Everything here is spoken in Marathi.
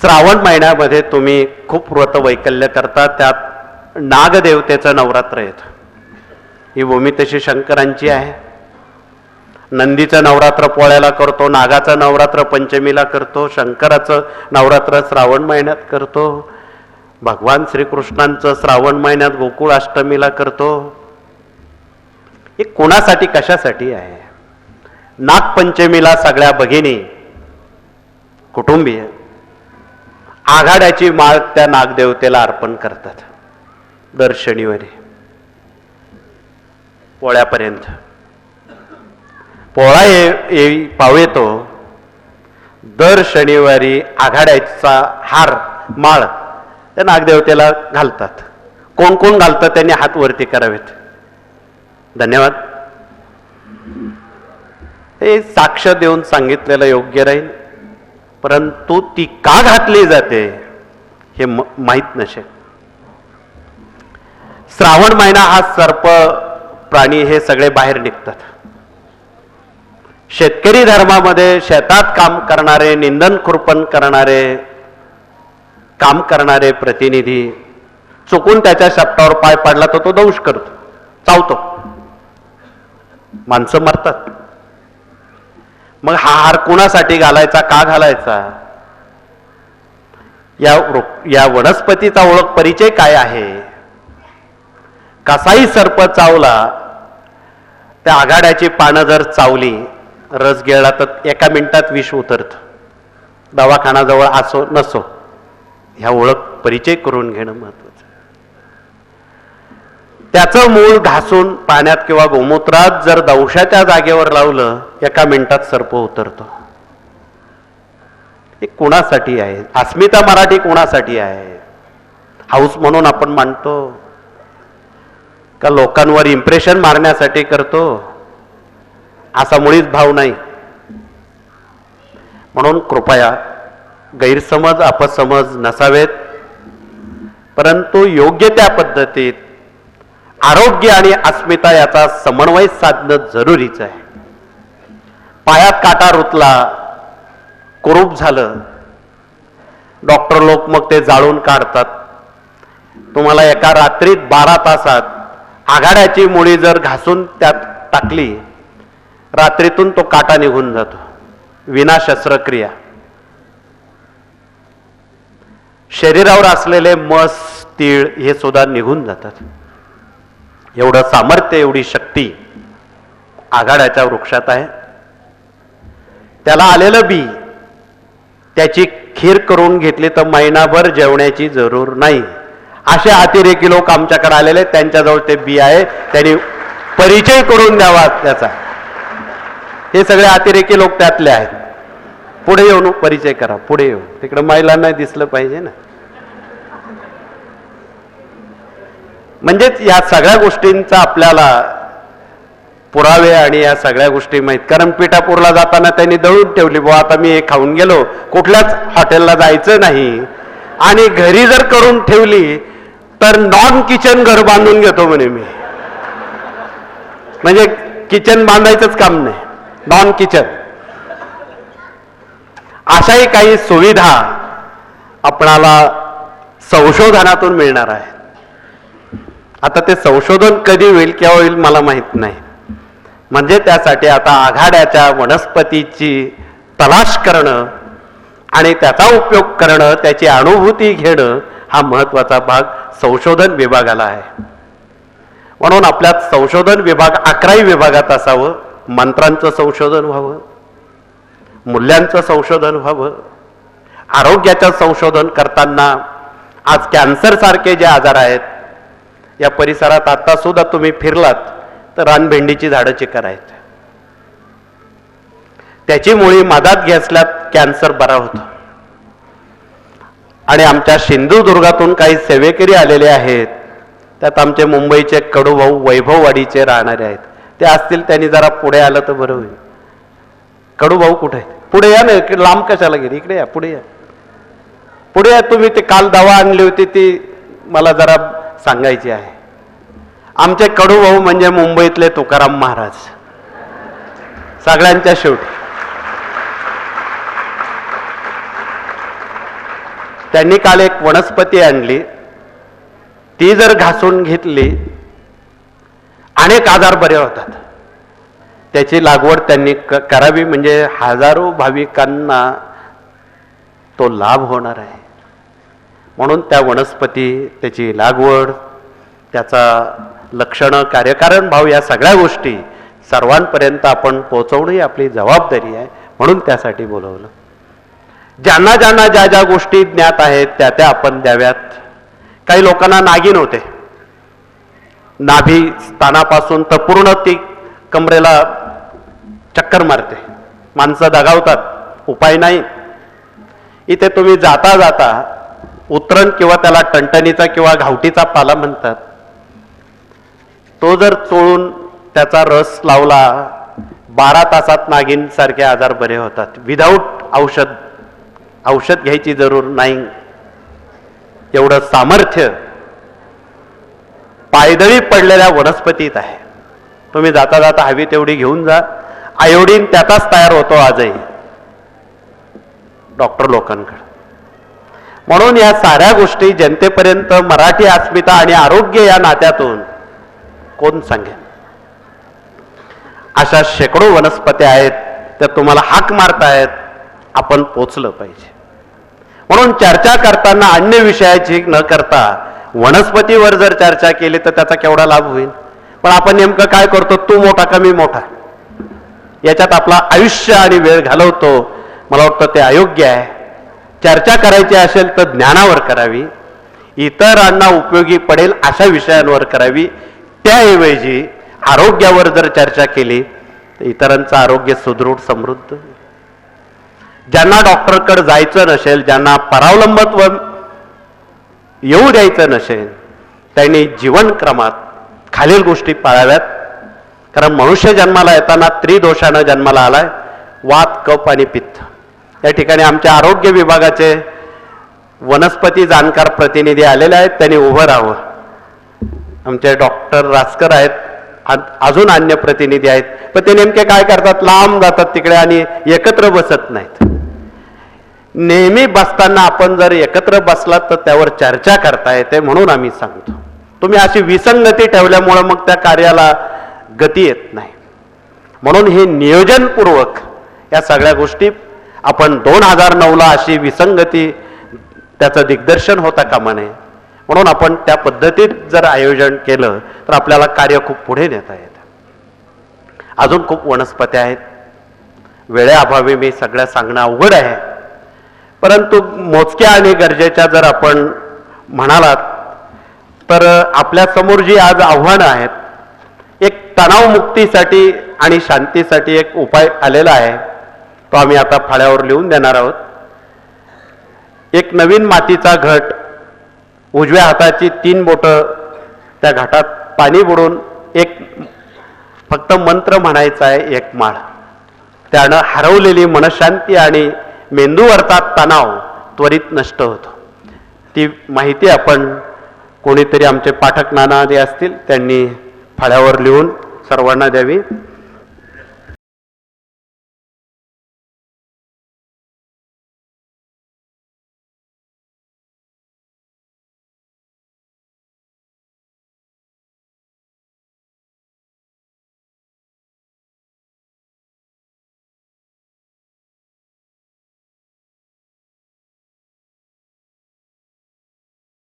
श्रावण महिन्यामध्ये तुम्ही खूप व्रत वैकल्य करता त्यात नागदेवतेचं नवरात्र येतं. ही भूमी तशी शंकरांची आहे. नंदीचं नवरात्र पोळ्याला करतो नागाचं नवरात्र पंचमीला करतो शंकराचं नवरात्र श्रावण महिन्यात करतो भगवान श्रीकृष्णांचं श्रावण महिन्यात गोकुळ अष्टमीला करतो. हे कोणासाठी कशासाठी आहे? नागपंचमीला सगळ्या भगिनी कुटुंबीय आघाड्याची माळ त्या नागदेवतेला अर्पण करतात. दर शनिवारी पोळ्यापर्यंत. पोळा ये येई येतो. दर शनिवारी आघाड्याचा हार माळ त्या नागदेवतेला घालतात. कोण कोण घालतं त्यांनी हात वरती करावेत. धन्यवाद. हे साक्ष देऊन सांगितलेलं योग्य राहील. परंतु ती का घातली जाते हे माहीत नसे. श्रावण महिना हा सर्प प्राणी हे सगळे बाहेर निघतात. शेतकरी धर्मामध्ये शेतात काम करणारे निंदन खुरपण करणारे काम करणारे प्रतिनिधी चुकून त्याच्या शब्दावर पाय पडला तर तो दंश करतो चावतो. माणसं मरतात. मग हा हार कुणासाठी घालायचा का घालायचा? या या वनस्पतीचा ओळख परिचय काय आहे? कसाही सर्प चावला त्या आघाड्याची पानं जर चावली रस गेळला तर एका मिनिटात विष उतरतं. दवाखानाजवळ असो नसो ह्या ओळख परिचय करून घेणं महत्त्व त्याचं मूळ घासून पाण्यात किंवा गोमूत्रात जर दंशाच्या जागेवर लावलं एका मिनिटात सर्प उतरतो. हे कोणासाठी आहे? अस्मिता मराठी कोणासाठी आहे? हाऊस म्हणून आपण मांडतो का लोकांवर इम्प्रेशन मारण्यासाठी करतो? असा मुळीच भाव नाही. म्हणून कृपया गैरसमज अपसमज नसावेत. परंतु योग्य त्या पद्धतीत आरोग्य आणि अस्मिता याचा समन्वय साधणं जरुरीच आहे. पायात काटा रुतला कुरूप झालं डॉक्टर लोक मग ते जाळून काढतात. तुम्हाला एका रात्रीत बारा तासात आघाड्याची मुळी जर घासून त्यात टाकली रात्रीतून तो काटा निघून जातो. विना शस्त्रक्रिया शरीरावर असलेले मस तीळ हे सुद्धा निघून जातात. एवढं सामर्थ्य एवढी शक्ती आघाड्याच्या वृक्षात आहे. त्याला आलेलं बी त्याची खीर करून घेतली तर महिनाभर जेवण्याची जरूर नाही. असे अतिरेकी लोक आमच्याकडे आलेले त्यांच्याजवळ ते बी आहे. त्यांनी परिचय करून द्यावा त्याचा. हे सगळे अतिरेकी लोक त्यातले आहेत. पुढे येऊन परिचय करा. पुढे येऊ तिकडे महिलांना दिसलं पाहिजे ना. म्हणजेच या सगळ्या गोष्टींचा आपल्याला पुरावे आणि या सगळ्या गोष्टी माहीत. कारण पिठापूरला जाताना त्यांनी दळून ठेवली बुवा आता मी हे खाऊन गेलो. कुठल्याच हॉटेलला जायचं नाही. आणि घरी जर करून ठेवली तर नॉन किचन घर बांधून घेतो म्हणे मी. म्हणजे किचन बांधायचंच काम नाही. नॉन किचन अशाही काही सुविधा आपणाला संशोधनातून मिळणार आहे आता ते संशोधन कधी होईल केव्हा होईल मला माहीत नाही. म्हणजे त्यासाठी आता आघाड्याच्या वनस्पतीची तलाश करणं आणि त्याचा उपयोग करणं त्याची अनुभूती घेणं हा महत्त्वाचा भाग संशोधन विभागाला आहे. म्हणून आपल्यात संशोधन विभाग अकराही विभागात असावं मंत्रांचं संशोधन व्हावं मूल्यांचं संशोधन व्हावं आरोग्याचं संशोधन करताना आज कॅन्सरसारखे जे आजार आहेत या परिसरात आता सुद्धा तुम्ही फिरलात तर रानभेंडीची झाडं चिकर आहेत. त्याची मुळी मादात घेसल्यात कॅन्सर बरा होतो. आणि आमच्या सिंधुदुर्गातून काही सेवेकरी आलेले आहेत त्यात आमचे मुंबईचे कडूभाऊ वैभववाडीचे राहणारे आहेत. ते असतील त्यांनी जरा पुढे आलं तर बरं होईल. कडूभाऊ कुठे पुढे या ना इकडे लांब कशाला गेली? इकडे या पुढे या. पुढे या तुम्ही ते काल दवा आणली होती ती मला जरा सांगायची आहे. आमचे कडू भाऊ म्हणजे मुंबईतले तुकाराम महाराज. सगळ्यांच्या शेवटी. त्यांनी काल एक वनस्पती आणली. ती जर घासून घेतली अनेक आजार बरे होतात. त्याची लागवड त्यांनी करावी म्हणजे हजारो भाविकांना तो लाभ होणार आहे. म्हणून त्या वनस्पती त्याची लागवड त्याचा लक्षणं कार्यकारण भाव या सगळ्या गोष्टी सर्वांपर्यंत आपण पोहोचवणं ही आपली जबाबदारी आहे म्हणून त्यासाठी बोलवलं. ज्यांना ज्यांना ज्या ज्या गोष्टी ज्ञात आहेत त्या त्या आपण द्याव्यात. काही लोकांना नागिन होते नाभी स्थानापासून तर पूर्ण ती कमरेला चक्कर मारते. माणसं दगावतात. उपाय नाही. इथे तुम्ही जाता जाता उतरण किंवा त्याला टणटणीचा किंवा घावटीचा पाला म्हणतात. तो जर चोळून त्याचा रस लावला बारा तासात नागिन सारखे आजार बरे होतात. विदाऊट औषध औषध घ्यायची जरूर नाही. एवढं सामर्थ्य पायदळी पडलेल्या वनस्पतीत आहे. तुम्ही जाता जाता हवी तेवढी घेऊन जा. आयोडीन त्याचाच तयार होतो आजही. डॉक्टर लोकांकडे. म्हणून या साऱ्या गोष्टी जनतेपर्यंत मराठी अस्मिता आणि आरोग्य या नात्यातून कोण सांगेल? अशा शेकडो वनस्पत्या आहेत त्या तुम्हाला हाक मारतायत आपण पोचलं पाहिजे. म्हणून चर्चा करताना अन्य विषयाची न करता वनस्पतीवर जर चर्चा केली तर त्याचा केवढा लाभ होईल? पण आपण नेमकं काय करतो? तू मोठा का मी मोठा. याच्यात आपला आयुष्य आणि वेळ घालवतो. मला वाटतं ते अयोग्य आहे. चर्चा करायची असेल तर ज्ञानावर करावी. इतरांना उपयोगी पडेल अशा विषयांवर करावी. त्याऐवजी आरोग्यावर जर चर्चा केली तर इतरांचं आरोग्य सुदृढ समृद्ध ज्यांना डॉक्टरकडे जायचं नसेल ज्यांना परावलंबत्व येऊ द्यायचं नसेल त्यांनी जीवनक्रमात खालील गोष्टी पाळाव्यात. कारण मनुष्य जन्माला येताना त्रिदोषानं जन्माला आलाय. वात कप आणि पित्त. या ठिकाणी आमच्या आरोग्य विभागाचे वनस्पती जाणकार प्रतिनिधी आलेले आहेत. त्यांनी उभं राहावं. आमचे डॉक्टर रासकर आहेत. अजून अन्य प्रतिनिधी आहेत. पण ते नेमके काय करतात? लांब जातात तिकडे आणि एकत्र बसत नाहीत. नेहमी बसताना आपण जर एकत्र बसलात तर त्यावर चर्चा करता येते म्हणून आम्ही सांगतो. तुम्ही अशी विसंगती ठेवल्यामुळं मग त्या कार्याला गती येत नाही. म्हणून हे नियोजनपूर्वक या सगळ्या गोष्टी आपण दोन हजार नऊला अशी विसंगती त्याचं दिग्दर्शन होता कामा नये. म्हणून आपण त्या पद्धतीत जर आयोजन केलं तर आपल्याला कार्य खूप पुढे नेता येतं. अजून खूप वनस्पत्या आहेत. वेळेअभावी मी सगळ्या सांगणं अवघड आहे. परंतु मोजक्या आणि गरजेच्या जर आपण म्हणालात तर आपल्यासमोर जी आज आव्हानं आहेत एक तणावमुक्तीसाठी आणि शांतीसाठी एक उपाय आलेला आहे. तो आम्ही आता फाळ्यावर लिहून देणार आहोत. एक नवीन मातीचा घट उजव्या हाताची तीन बोटं त्या घाटात पाणी बुडून एक फक्त मंत्र म्हणायचा आहे एक माळ. त्यानं हरवलेली मनशांती आणि मेंदूवरचा तणाव त्वरित नष्ट होतो. ती माहिती आपण कोणीतरी आमचे पाठक नाना जे असतील त्यांनी फळ्यावर लिहून सर्वांना द्यावी.